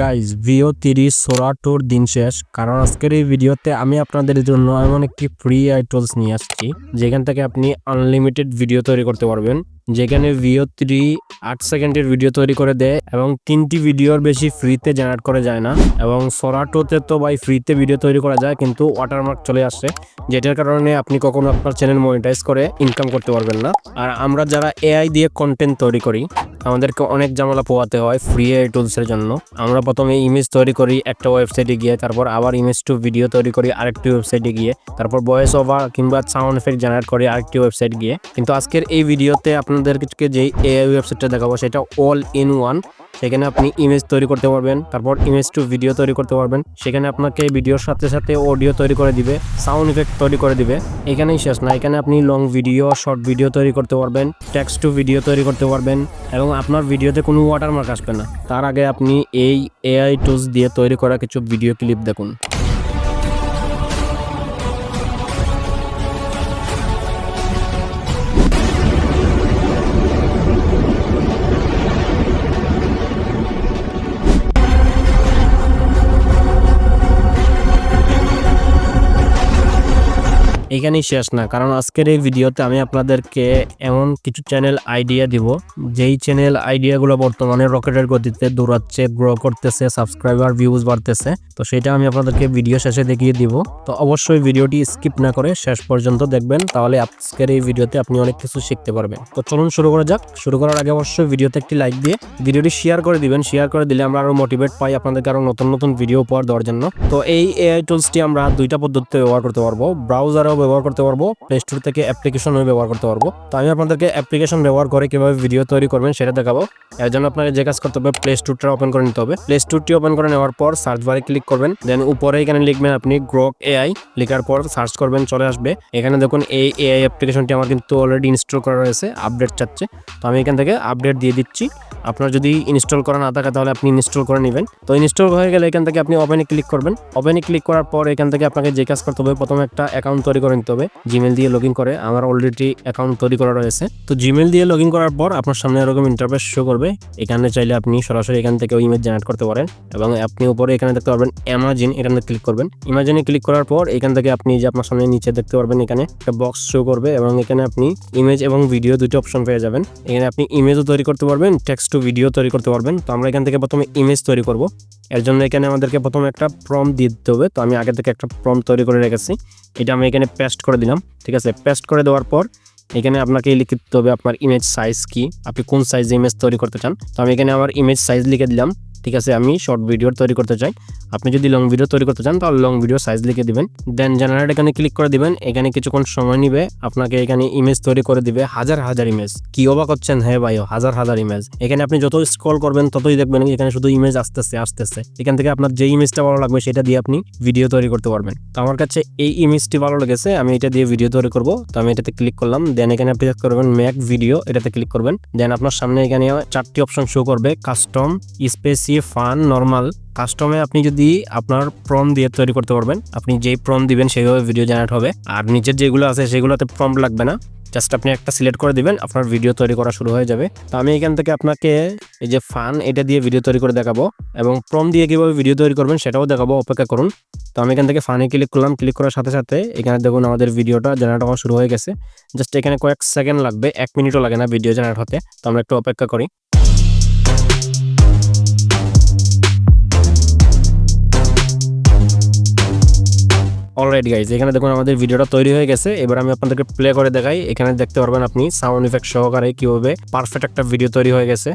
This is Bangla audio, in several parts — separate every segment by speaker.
Speaker 1: গাইজ ভিও তিরিশ সোরা টুর দিন শেষ। কারণ আজকের এই ভিডিওতে আমি আপনাদের জন্য এমন একটি ফ্রি আই টুলস নিয়ে আসছি, যেখান থেকে আপনি আনলিমিটেড ভিডিও তৈরি করতে পারবেন। যেখানে ভিও থ্রি আট সেকেন্ডের ভিডিও তৈরি করে দেয় এবং তিনটি ভিডিওর বেশি ফ্রিতে জেনারেট করা যায় না। এবং সোরাটোতে তো ভাই ফ্রিতে ভিডিও তৈরি করা যায়, কিন্তু ওয়াটারমার্ক চলে আসছে যেটার কারণে আপনি কখনো আপনার চ্যানেল মনিটাইজ করে ইনকাম করতে পারবেন না। আর আমরা যারা এআই দিয়ে কন্টেন্ট তৈরি করি আমাদেরকে অনেক ঝামেলা পোয়াতে হয় ফ্রি এ টুলসের জন্য। আমরা প্রথমে ইমেজ তৈরি করি একটা ওয়েবসাইটে গিয়ে, তারপর আবার ইমেজ টু ভিডিও তৈরি করি আরেকটি ওয়েবসাইটে গিয়ে, তারপর ভয়েস ওভার কিংবা সাউন্ড এফেক্ট জেনারেট করি আরেকটি ওয়েবসাইট গিয়ে। কিন্তু আজকের এই ভিডিওতে আপনাদেরকে যে এআই ওয়েবসাইটটা দেখাবো, সেটা অল ইন ওয়ান সেখানে আপনি ইমেজ তৈরি করতে পারবেন, তারপর ইমেজ টু ভিডিও তৈরি করতে পারবেন। সেখানে আপনাকে ভিডিওর সাথে সাথে অডিও তৈরি করে দিবে সাউন্ড ইফেক্ট তৈরি করে দিবে। এখানেই শেষ না, এখানে আপনি লং ভিডিও শর্ট ভিডিও তৈরি করতে পারবেন টেক্স টু ভিডিও তৈরি করতে পারবেন এবং আপনার ভিডিওতে কোনো ওয়াটারমার্ক আসবে না। তার আগে আপনি এই এআই টুলস দিয়ে তৈরি করা কিছু ভিডিও ক্লিপ দেখুন। এখানেই শেষ না। কারণ আজকের এই ভিডিওতে আমি আপনাদেরকে এমন কিছু চ্যানেল আইডিয়া দিব, যেই চ্যানেল আইডিয়াগুলো বর্তমানে রকেটের গতিতে দৌড়াচ্ছে গ্রো করতেছে সাবস্ক্রাইবার ভিউজ বাড়তেছে, তো সেটা আমি আপনাদেরকে ভিডিও শেষে দেখিয়ে দিব। তো অবশ্যই ভিডিওটি স্কিপ না করে শেষ পর্যন্ত দেখবেন, তাহলে আজকের এই ভিডিওতে আপনি অনেক কিছু শিখতে পারবেন। তো চলুন শুরু করা যাক। শুরু করার আগে অবশ্যই ভিডিওতে একটি লাইক দিয়ে ভিডিওটি শেয়ার করে দিবেন। শেয়ার করে দিলে আমরা আরও মোটিভেট পাই আপনাদেরকে আরও নতুন নতুন ভিডিও উপহার দেওয়ার জন্য। তো এই এআই টুলসটি আমরা দুইটা পদ্ধতিতে ব্যবহার করতে পারব। ব্রাউজারেও ব্যবহার করতে পারব প্লে স্টোর থেকে অ্যাপ্লিকেশনও ব্যবহার করতে পারব। তো আমি আপনাদেরকে অ্যাপ্লিকেশন ব্যবহার করে কীভাবে ভিডিও তৈরি করবেন সেটা দেখাবো। এর জন্য আপনাকে যে কাজ করতে হবে প্লে স্টোরটা ওপেন করে নিতে হবে। প্লে স্টোরটি ওপেন করে নেওয়ার পর সার্চ বারে ক্লিক করবেন দেন উপরে এখানে লিখবেন আপনি গ্রক এআই লেখার পর সার্চ করবেন, চলে আসবে। এখানে দেখুন এই এআই অ্যাপ্লিকেশনটি আমার কিন্তু অলরেডি ইনস্টল করা রয়েছে আপডেট চাচ্ছে। তো আমি এখান থেকে আপডেট দিয়ে দিচ্ছি। আপনার যদি ইনস্টল করা না থাকে তাহলে আপনি ইনস্টল করে নেবেন। তো ইনস্টল হয়ে গেলে এখান থেকে আপনি ওপেনে ক্লিক করবেন। ওপেনে ক্লিক করার পর এখান থেকে আপনাকে যে কাজ করতে হবে, প্রথমে একটা অ্যাকাউন্ট তৈরি করে নিতে হবে জিমেল দিয়ে লগ করে, আমার অলরেডি অ্যাকাউন্ট তৈরি করা রয়েছে। তো জিমেল দিয়ে লগ করার পর আপনার সামনে এরকম ইন্টারফেস শো করবে। এখানে চাইলে আপনি সরাসরি এখান থেকে ইমেজ জেনারেট করতে পারেন এবং আপনি উপরে এখানে দেখতে পারবেন অ্যামাজিন এখানে ক্লিক করবেন। ইমাজিনে ক্লিক করার পর এখান থেকে আপনি যে আপনার সামনে নিচে দেখতে পারবেন, এখানে একটা বক্স শো করবে এবং এখানে আপনি ইমেজ এবং ভিডিও দুটো অপশন পেয়ে যাবেন। এখানে আপনি ইমেজও তৈরি করতে পারবেন টেক্সট টু ভিডিও তৈরি করতে পারবেন। তো আমরা এখান থেকে প্রথমে ইমেজ তৈরি করব। এর জন্য এখানে আমাদেরকে প্রথমে একটা ফর্ম দিতে হবে। তো আমি আগে থেকে একটা ফর্ম তৈরি করে রেখেছি। এটা আমি এখানে পেস্ট করে দিলাম, ঠিক আছে? পেস্ট করে দেওয়ার পর এখানে আপনাকে লিখে দিতে হবে আপনার ইমেজ সাইজ কি, আপনি কোন সাইজে ইমেজ তৈরি করতে চান। তো আমি এখানে আমার ইমেজ সাইজ লিখে দিলাম। ঠিক আছে, আমি শর্ট ভিডিও তৈরি করতে চাই। আপনি যদি লং ভিডিও তৈরি করতে চান, তাহলে লং ভিডিও সাইজ লিখে দিবেন। দেন জেনারেট এখানে ক্লিক করে দিবেন। এখানে কিছুক্ষণ সময় নিবে। আপনাকে এখানে ইমেজ তৈরি করে দিবে। হাজার হাজার ইমেজ কি অবাক হচ্ছেন? হ্যাঁ ভাই, হাজার হাজার ইমেজ এখানে আপনি যত স্ক্রল করবেন, ততই দেখবেন এখানে শুধু ইমেজ আসতেছে আসতেছে। এখান থেকে আপনার যে ইমেজটা ভালো লাগবে, সেটা দিয়ে আপনি ভিডিও তৈরি করতে পারবেন। তো আমার কাছে এই ইমেজটি ভালো লেগেছে, আমি এটা দিয়ে ভিডিও তৈরি করব। তো আমি এটাতে ক্লিক করলাম। দেন এখানে আপনি করবেন ম্যাক ভিডিও এটাতে ক্লিক করবেন। দেন আপনার সামনে এখানে চারটি অপশন শো করবে। কাস্টম স্পেসি ফান নর্মাল কাস্টমে আপনি যদি আপনার প্রম দিয়ে তৈরি করতে পারবেন, আপনি যেই প্রম দিবেন সেইভাবে ভিডিও জেনারেট হবে। আর নিচের যেগুলো আছে সেগুলোতে প্রম লাগবে না। জাস্ট আপনি একটা সিলেক্ট করে দিবেন, আপনার ভিডিও তৈরি করা শুরু হয়ে যাবে। তো আমি এখান থেকে আপনাকে এই যে ফান এটা দিয়ে ভিডিও তৈরি করে দেখাবো। এবং প্রম দিয়ে কীভাবে ভিডিও তৈরি করবেন সেটাও দেখাবো, অপেক্ষা করুন। তো আমি এখান থেকে ফানে ক্লিক করলাম ক্লিক করার সাথে সাথে এখানে দেখুন আমাদের ভিডিওটা জেনারেট হওয়া শুরু হয়ে গেছে। জাস্ট এখানে কয়েক সেকেন্ড লাগবে, এক মিনিটও লাগে না ভিডিও জেনারেট হতে। তো আমরা একটু অপেক্ষা করি। অলরাইট গাইজ এখানে দেখুন আমাদের ভিডিওটা তৈরি হয়ে গেছে। এবার আমি আপনাদেরকে প্লে করে দেখাই। এখানে দেখতে পারবেন আপনি সাউন্ড ইফেক্ট সহকারে কীভাবে পারফেক্ট একটা ভিডিও তৈরি হয়ে গেছে।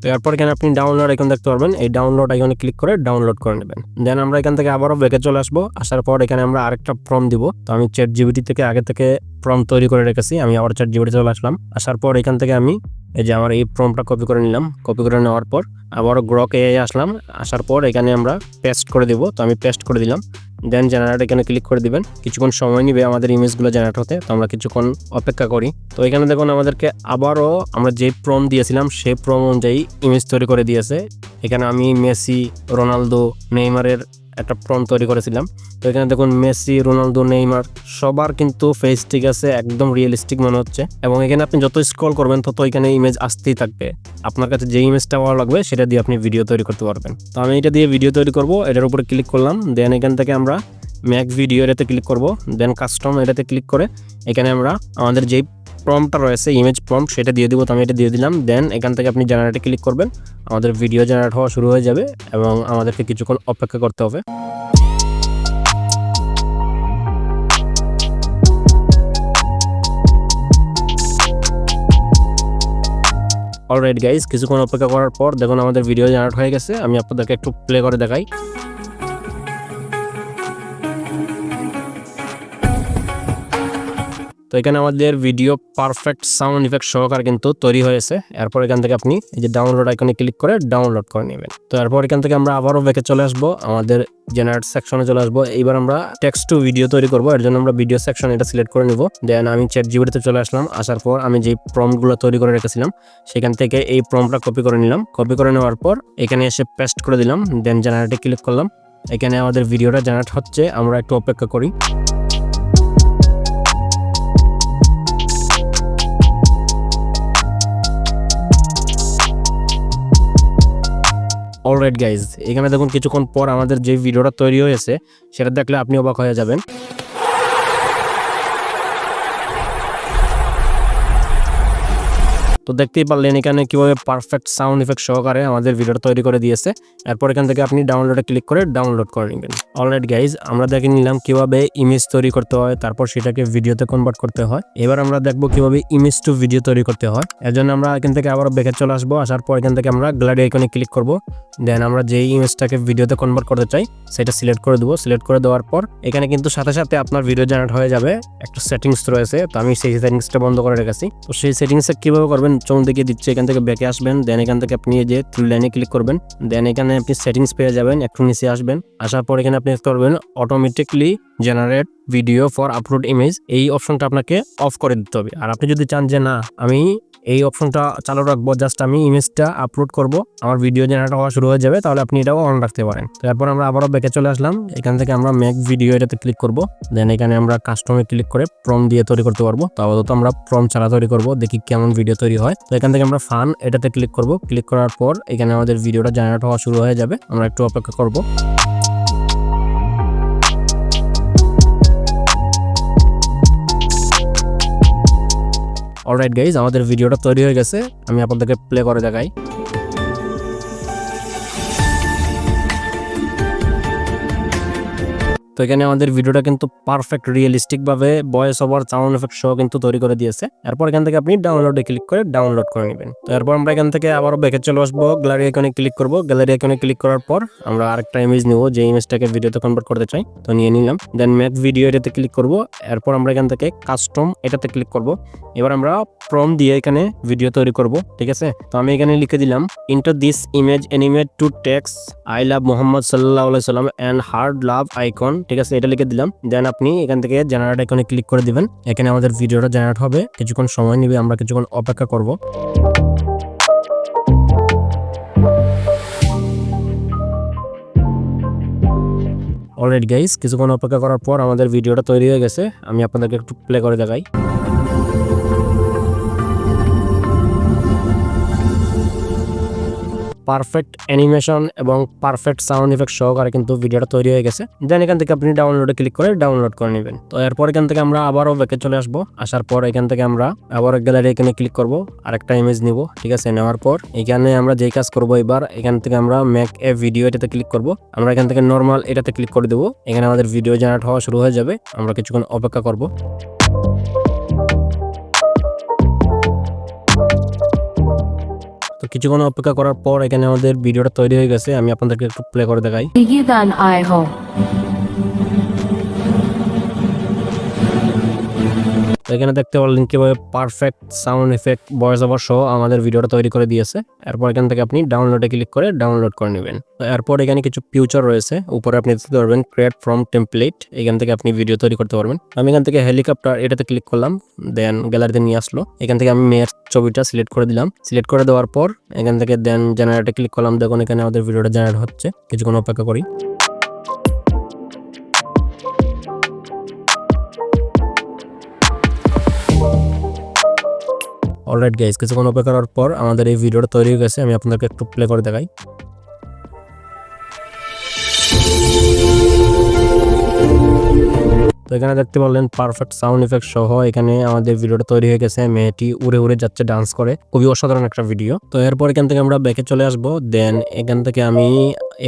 Speaker 1: তো এরপর এখানে আপনি ডাউনলোড এখন দেখতে পারবেন। এই ডাউনলোড আইকনে ক্লিক করে ডাউনলোড করে নেবেন। দেন আমরা এখান থেকে আবারও ব্যাকে চলে আসব। আসার পর এখানে আমরা আরেকটা ফর্ম দিব। তো আমি চ্যাট জিবিটি থেকে আগে থেকে ফর্ম তৈরি করে রেখেছি। আমি আবার চ্যাট জিবিটি চলে আসলাম। আসার পর এখান থেকে আমি এই যে আমার এই ফর্মটা কপি করে নিলাম। কপি করে নেওয়ার পর আবারও গ্রক আসলাম। আসার পর এখানে আমরা পেস্ট করে দিব। তো আমি পেস্ট করে দিলাম। দেন জেনারেটর এখানে ক্লিক করে দিবেন। কিছুক্ষণ সময় নিবে আমাদের ইমেজগুলো জেনারেট হতে। তো আমরা কিছুক্ষণ অপেক্ষা করি। তো এখানে দেখুন আমাদেরকে আবারও আমরা যে প্রম দিয়েছিলাম, সেই প্রম অনুযায়ী ইমেজ তৈরি করে দিয়েছে। এখানে আমি মেসি, রোনালদো, নেইমারের একটা প্রম তৈরি করেছিলাম। তো এখানে দেখুন মেসি, রোনালদো, নেইমার, সবার কিন্তু ফেস ঠিক আছে, একদম রিয়েলিস্টিক মনে হচ্ছে। এবং এখানে আপনি যত স্ক্রল করবেন, তত এখানে ইমেজ আসতেই থাকবে। আপনার কাছে যে ইমেজটা ভালো লাগবে, সেটা দিয়ে আপনি ভিডিও তৈরি করতে পারবেন। তো আমি এটা দিয়ে ভিডিও তৈরি করব, এটার উপরে ক্লিক করলাম দেন এখান থেকে আমরা ম্যাক ভিডিও এটাতে ক্লিক করব দেন কাস্টম এটাতে ক্লিক করে এখানে আমরা আমাদের যেই প্রমটা রয়েছে ইমেজ প্রম সেটা দিয়ে দিব, তো আমি এটা দিয়ে দিলাম। দেন এখান থেকে আপনি জেনারেটে ক্লিক করবেন। আমাদের ভিডিও জেনারেট হওয়া শুরু হয়ে যাবে এবং আমাদেরকে কিছুক্ষণ অপেক্ষা করতে হবে। অলরাইট গাইজ কিছুক্ষণ অপেক্ষা করার পর দেখুন আমাদের ভিডিও জেনারেট হয়ে গেছে। আমি আপনাদেরকে একটু প্লে করে দেখাই। এখানে আমাদের ভিডিও পারফেক্ট সাউন্ড ইফেক্ট সহকারে কিন্তু তৈরি হয়েছে। এরপর এখান থেকে আপনি এই যে ডাউনলোড আইকনে ক্লিক করে ডাউনলোড করে নেবেন। তো এরপর এখান থেকে আমরা আবারও ব্যাকে চলে আসব। আমাদের জেনারেট সেকশনে চলে আসব। এইবার আমরা টেক্সট টু ভিডিও তৈরি করব। এর জন্য আমরা ভিডিও সেকশন এটা সিলেক্ট করে নিব। দেন আমি চ্যাট জিবিটিতে চলে আসলাম। আসার পর আমি যে প্রমগুলো তৈরি করে রেখেছিলাম, সেখান থেকে এই প্রমটা কপি করে নিলাম। কপি করে নেওয়ার পর এখানে এসে পেস্ট করে দিলাম। দেন জেনারেটে ক্লিক করলাম। এখানে আমাদের ভিডিওটা জেনারেট হচ্ছে। আমরা একটু অপেক্ষা করি। অলরাইট গাইজ এখানে দেখুন কিছুক্ষণ পর আমাদের যে ভিডিওটা তৈরি হয়েছে, সেটা দেখলে আপনি অবাক হয়ে যাবেন। তো দেখতেই পারলেন এখানে কীভাবে পারফেক্ট সাউন্ড ইফেক্ট সহকারে আমাদের ভিডিওটা তৈরি করে দিয়েছে। এরপর এখান থেকে আপনি ডাউনলোডে ক্লিক করে ডাউনলোড করে নেবেন। অলরাইট গাইজ আমরা দেখে নিলাম কীভাবে ইমেজ তৈরি করতে হয়, তারপর সেটাকে ভিডিওতে কনভার্ট করতে হয়। এবার আমরা দেখব কীভাবে ইমেজ টু ভিডিও তৈরি করতে হয়। এর জন্য আমরা এখান থেকে আবার ব্যাকে চলে আসব, আসার পর এখান থেকে আমরা গ্যালারি আইকনে ক্লিক করব। দেন আমরা যেই ইমেজটাকে ভিডিওতে কনভার্ট করতে চাই, সেটা সিলেক্ট করে দেবো। সিলেক্ট করে দেওয়ার পর এখানে কিন্তু সাথে সাথে আপনার ভিডিও জেনারেট হয়ে যাবে। একটা সেটিংস রয়েছে, তো আমি সেই সেটিংসটা বন্ধ করে রেখেছি। তো সেই সেটিংসে কীভাবে করবেন চোখ দিকে দিচ্ছে, এখান থেকে ব্যাকে আসবেন দেন এখান থেকে আপনি যে থ্রি লাইনে ক্লিক করবেন দেন এখানে আপনি সেটিংস পেয়ে যাবেন একটু নিচে আসবেন, আসার পর এখানে আপনি করবেন automatically generate video for upload image এই অপশনটা আপনাকে অফ করে দিতে হবে। আর আপনি যদি চান যে না, আমি এই অপশনটা চালু রাখব জাস্ট আমি ইমেজটা আপলোড করব, আমার ভিডিও জেনারেট হওয়া শুরু হয়ে যাবে, তাহলে আপনি এটাও অন রাখতে পারেন। তারপর আমরা আবারও ব্যাকে চলে আসলাম। এখান থেকে আমরা ম্যাক ভিডিও এটাতে ক্লিক করব। দেন এখানে আমরা কাস্টমে ক্লিক করে প্রম দিয়ে তৈরি করতে পারব। তো আপাতত আমরা প্রম ছাড়া তৈরি করব, দেখি কেমন ভিডিও তৈরি হয়। তো এখান থেকে আমরা ফান এটাতে ক্লিক করব। ক্লিক করার পর এখানে আমাদের ভিডিওটা জেনারেট হওয়া শুরু হয়ে যাবে। আমরা একটু অপেক্ষা করব। অলরাইট গাইজ আমাদের ভিডিওটা তৈরি হয়ে গেছে। আমি আপনাদেরকে প্লে করে দেখাই। তো এখানে আমাদের ভিডিওটা কিন্তু পারফেক্ট রিয়েলিস্টিক ভাবে ভয়েস ওভার সাউন্ড এফেক্ট সহ কিন্তু তৈরি করে দিয়েছে। এরপর এখান থেকে আপনি ডাউনলোডে ক্লিক করে ডাউনলোড করে নেবেন। তো এরপর আমরা এখান থেকে আবারও ব্যাকে চলে আসব। গ্যালারি আইকনে ক্লিক করব। গ্যালারি আইকনে ক্লিক করার পর আমরা আরেকটা ইমেজ নিব যে ইমেজটাকে ভিডিওতে কনভার্ট করতে চাই। তো নিয়ে নিলাম। দেন ম্যাক ভিডিও এটাতে ক্লিক করব। এরপর আমরা এখান থেকে কাস্টম এটাতে ক্লিক করব। এবার আমরা প্রম দিয়ে এখানে ভিডিও তৈরি করব। ঠিক আছে? তো আমি এখানে লিখে দিলাম enter this image animate to text I love Muhammad সাল্লাহ সাল্লাম অ্যান্ড হার্ড লাভ আইকন ঠিক আছে, এটা লিখে দিলাম। দেন আপনি এখান থেকে জেনারেট এখানে ক্লিক করে দিবেন। এখানে আমাদের ভিডিওটা জেনারেট হবে। কিছুক্ষণ সময় নিবে, আমরা কিছুক্ষণ অপেক্ষা করব। অলরেডি গাইস কিছুক্ষণ অপেক্ষা করার পর আমাদের ভিডিওটা তৈরি হয়ে গেছে। আমি আপনাদেরকে একটু প্লে করে দেখাই। পারফেক্ট অ্যানিমেশন এবং পারফেক্ট সাউন্ড ইফেক্ট সহকারে কিন্তু ভিডিওটা তৈরি হয়ে গেছে। দেন এখান থেকে আপনি ডাউনলোডে ক্লিক করে ডাউনলোড করে নেবেন। তো এরপর এখান থেকে আমরা আবারও ব্যাকে চলে আসব। আসার পর এখান থেকে আমরা আবার গ্যালারি এখানে ক্লিক করব। আরেকটা ইমেজ নিব, ঠিক আছে? নেওয়ার পর এখানে আমরা যেই কাজ করব এবার, এখান থেকে আমরা ম্যাক এ ভিডিও এটাতে ক্লিক করব। আমরা এখান থেকে নর্মাল এটাতে ক্লিক করে দেবো। এখানে আমাদের ভিডিও জেনারেট হওয়া শুরু হয়ে যাবে। আমরা কিছুক্ষণ অপেক্ষা করব। কিছুক্ষণ অপেক্ষা করার পর এখানে আমাদের ভিডিওটা তৈরি হয়ে গেছে, আমি আপনাদেরকে একটু প্লে করে দেখাই. তো এখানে দেখতে পারলেন কীভাবে perfect sound effect voice over সহ আমাদের ভিডিওটা তৈরি করে দিয়েছে। এরপর এখান থেকে আপনি ডাউনলোডে ক্লিক করে ডাউনলোড করে নেবেন। তো এরপর এখানে কিছু ফিউচার রয়েছে। উপরে আপনি দিতে পারবেন ক্রিয়েট ফ্রম টেমপ্লেট এখান থেকে আপনি ভিডিও তৈরি করতে পারবেন। আমি এখান থেকে হেলিকপ্টার এটাতে ক্লিক করলাম। দেন গ্যালারিতে নিয়ে আসলো। এখান থেকে আমি মেয়ের ছবিটা সিলেক্ট করে দিলাম। সিলেক্ট করে দেওয়ার পর এখান থেকে দেন জেনারেটে ক্লিক করলাম। দেখুন এখানে আমাদের ভিডিওটা জেনারেট হচ্ছে। কিছুক্ষণ অপেক্ষা করি। অলরাইট গাইজ কিছুক্ষণ অপেক্ষা করার পর আমাদের এই ভিডিওটা তৈরি হয়ে গেছে। আমি আপনাদেরকে একটু প্লে করে দেখাই। তো এখানে দেখতে পারলেন পারফেক্ট সাউন্ড ইফেক্ট সহ এখানে আমাদের ভিডিওটা তৈরি হয়ে গেছে। মেয়েটি উড়ে উড়ে যাচ্ছে ডান্স করে। খুবই অসাধারণ একটা ভিডিও তো এরপর এখান থেকে আমরা ব্যাকে চলে আসব। দেন এখান থেকে আমি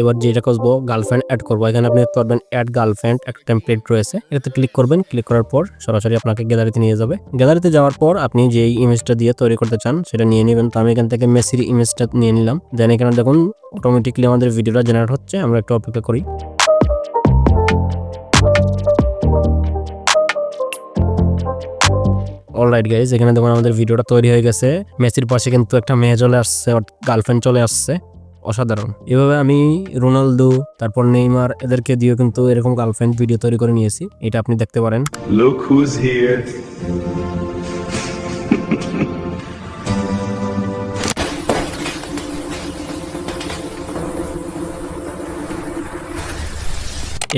Speaker 1: এবার যেটা করব গার্লফ্রেন্ড অ্যাড করব। এখানে আপনি দেখতে পারবেন অ্যাড গার্লফ্রেন্ড একটা টেমপ্লেট রয়েছে। এটাতে ক্লিক করবেন। ক্লিক করার পর সরাসরি আপনাকে গ্যালারিতে নিয়ে যাবে। গ্যালারিতে যাওয়ার পর আপনি যেই ইমেজটা দিয়ে তৈরি করতে চান, সেটা নিয়ে নেবেন। তো আমি এখান থেকে মেসির ইমেজটা নিয়ে নিলাম। দেন এখানে দেখুন অটোমেটিকলি আমাদের ভিডিওটা জেনারেট হচ্ছে। আমরা একটু অপেক্ষা করি। অলরাইট গাইজ এখানে দেখুন আমাদের ভিডিওটা তৈরি হয়ে গেছে। মেসির পাশে কিন্তু একটা মেয়ে চলে আসছে গার্লফ্রেন্ড চলে আসছে। অসাধারণ। এভাবে আমি রোনালদো, তারপর নেইমার, এদেরকে দিয়ে কিন্তু এরকম গার্লফ্রেন্ড ভিডিও তৈরি করে নিয়েছি। এটা আপনি দেখতে পারেন।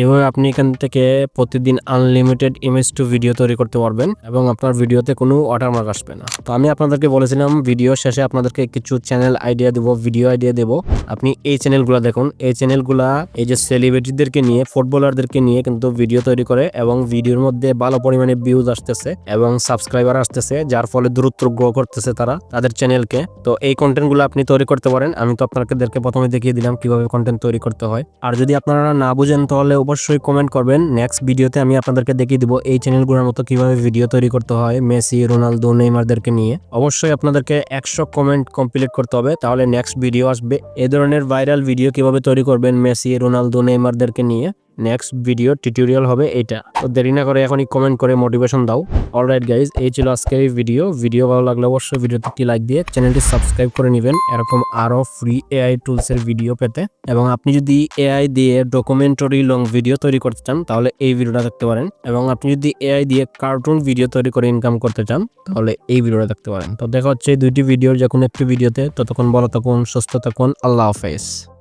Speaker 1: এভাবে আপনি এখান থেকে প্রতিদিন আনলিমিটেড ইমেজ টু ভিডিও তৈরি করতে পারবেন এবং আপনার ভিডিওতে কোনো ওয়াটারমার্ক আসবে না। তো আমি আপনাদেরকে বলেছিলাম ভিডিও শেষে আপনাদেরকে কিছু চ্যানেল আইডিয়া দেবো ভিডিও আইডিয়া দেবো। আপনি এই চ্যানেলগুলো দেখুন। এই চ্যানেলগুলা এই যে সেলিব্রিটিদেরকে নিয়ে ফুটবলারদেরকে নিয়ে কিন্তু ভিডিও তৈরি করে এবং ভিডিওর মধ্যে ভালো পরিমাণে ভিউজ আসতেছে এবং সাবস্ক্রাইবার আসতেছে, যার ফলে দ্রুত গ্রো করতেছে তারা, তাদের চ্যানেলকে তো এই কন্টেন্টগুলো আপনি তৈরি করতে পারেন। আমি তো আপনাদেরকে প্রথমে দেখিয়ে দিলাম কীভাবে কন্টেন্ট তৈরি করতে হয়। আর যদি আপনারা না বুঝেন, তাহলে অবশ্যই কমেন্ট করবেন। নেক্সট ভিডিওতে আমি আপনাদেরকে দেখিয়ে দিব এই চ্যানেলগুলোর মতো কীভাবে ভিডিও তৈরি করতে হয় মেসি, রোনালদো, নেইমারদেরকে নিয়ে। অবশ্যই আপনাদেরকে একশো কমেন্ট কমপ্লিট করতে হবে, তাহলে নেক্সট ভিডিও আসবে। এ ধরনের ভাইরাল ভিডিও কীভাবে তৈরি করবেন মেসি, রোনালদো, নেইমারদেরকে নিয়ে। নেক্সট ভিডিও টিউটোরিয়াল হবে এটা তো দেরি না করে এখনই কমেন্ট করে মোটিভেশন দাও। অলরাইট গাইজ এই ছিল আজকের এই ভিডিও ভিডিও ভালো লাগলে অবশ্যই ভিডিওতে একটি লাইক দিয়ে চ্যানেলটি সাবস্ক্রাইব করে নেবেন। এরকম আরও ফ্রি এআই টুলসের ভিডিও পেতে। এবং আপনি যদি এআই দিয়ে ডকুমেন্টারি লং ভিডিও তৈরি করতে চান, তাহলে এই ভিডিওটা দেখতে পারেন। এবং আপনি যদি এআই দিয়ে কার্টুন ভিডিও তৈরি করে ইনকাম করতে চান, তাহলে এই ভিডিওটা দেখতে পারেন। তো দেখা হচ্ছে দুইটি ভিডিওর যে কোনো একটি ভিডিওতে ততক্ষণ ভালো থাকুন, সুস্থ থাকুন। আল্লাহ হাফেজ।